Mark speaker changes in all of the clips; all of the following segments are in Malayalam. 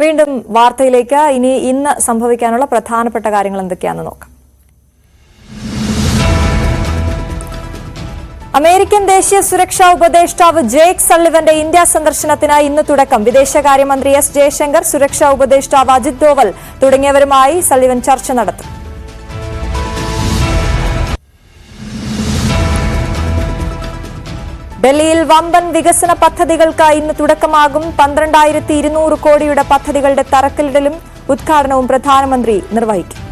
Speaker 1: വീണ്ടും വാർത്തയിലേക്ക്. ഇനി ഇന്ന് സംഭവിക്കാനുള്ള പ്രധാനപ്പെട്ട കാര്യങ്ങൾ എന്തൊക്കെയാണെന്ന് നോക്കാം. അമേരിക്കൻ ദേശീയ സുരക്ഷാ ഉപദേഷ്ടാവ് ജേക്ക് സള്ളിവന്റെ ഇന്ത്യ സന്ദർശനത്തിന് ഇന്ന് തുടക്കം. വിദേശകാര്യമന്ത്രി എസ് ജയശങ്കർ സുരക്ഷാ ഉപദേഷ്ടാവ് അജിത് ദോവൽ തുടങ്ങിയവരുമായി സള്ളിവൻ ചർച്ച നടത്തും. ഡൽഹിയിൽ വമ്പൻ വികസന പദ്ധതികൾക്ക് ഇന്ന് തുടക്കമാകും. പന്ത്രണ്ടായിരത്തി ഇരുന്നൂറ് കോടിയുടെ പദ്ധതികളുടെ തറക്കല്ലിടലും ഉദ്ഘാടനവും പ്രധാനമന്ത്രി നിർവഹിക്കും.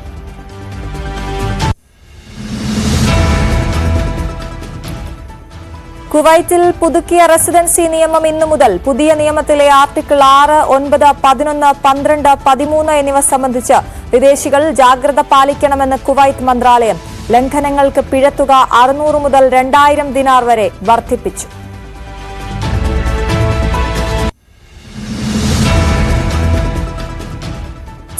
Speaker 1: കുവൈറ്റിൽ പുതുക്കിയ റെസിഡൻസി നിയമം ഇന്നു മുതൽ പുതിയ നിയമത്തിലെ ആർട്ടിക്കിൾ ആറ് ഒൻപത് പതിനൊന്ന് പന്ത്രണ്ട് പതിമൂന്ന് എന്നിവ സംബന്ധിച്ച് വിദേശികൾ ജാഗ്രത പാലിക്കണമെന്ന് കുവൈറ്റ് മന്ത്രാലയം ലംഘനങ്ങൾക്ക് പിഴത്തുക അറുന്നൂറ് മുതൽ രണ്ടായിരം ദിനാർ വരെ വർദ്ധിപ്പിച്ചു.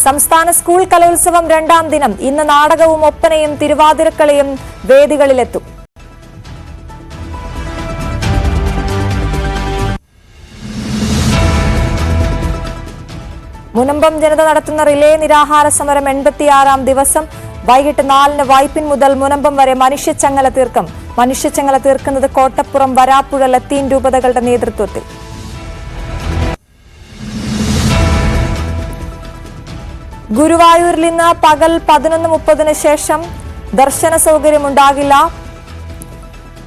Speaker 1: സംസ്ഥാന സ്കൂൾ കലോത്സവം രണ്ടാം ദിനം ഇന്ന് നാടകവും ഒപ്പനയും തിരുവാതിരക്കളിയും വേദികളിലെത്തും. മുനമ്പം ജനത നടത്തുന്ന റിലേ നിരാഹാര സമരം എൺപത്തിയാറാം ദിവസം വൈകിട്ട് നാലിന് വൈപ്പിൻ മുതൽ മുനമ്പം വരെ മനുഷ്യച്ചങ്ങല തീർക്കും. മനുഷ്യച്ചങ്ങല തീർക്കുന്നത് കോട്ടപ്പുറം വരാപ്പുഴ ലത്തീൻ രൂപതകളുടെ നേതൃത്വത്തിൽ. ഗുരുവായൂരിൽ ഇന്ന് പകൽ പതിനൊന്ന് മുപ്പതിന് ശേഷം ദർശന സൗകര്യമുണ്ടാകില്ല.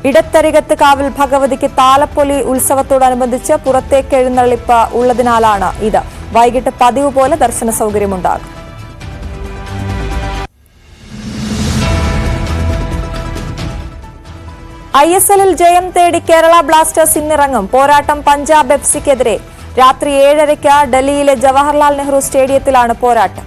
Speaker 1: ഇടത്തരികത്ത് കാവിൽ ഭഗവതിക്ക് താലപ്പൊലി ഉത്സവത്തോടനുബന്ധിച്ച് പുറത്തേക്ക് എഴുന്നള്ളിപ്പ് ഉള്ളതിനാലാണ് ഇത്. വൈകിട്ട് പതിവ് പോലെ ദർശന സൗകര്യമുണ്ടാകും. ഐ എസ് എല്ലിൽ ജയം തേടി കേരള ബ്ലാസ്റ്റേഴ്സ് ഇന്നിറങ്ങും. പോരാട്ടം പഞ്ചാബ് എഫ് സിക്കെതിരെ. രാത്രി ഏഴരയ്ക്ക് ഡൽഹിയിലെ ജവഹർലാൽ നെഹ്റു സ്റ്റേഡിയത്തിലാണ് പോരാട്ടം.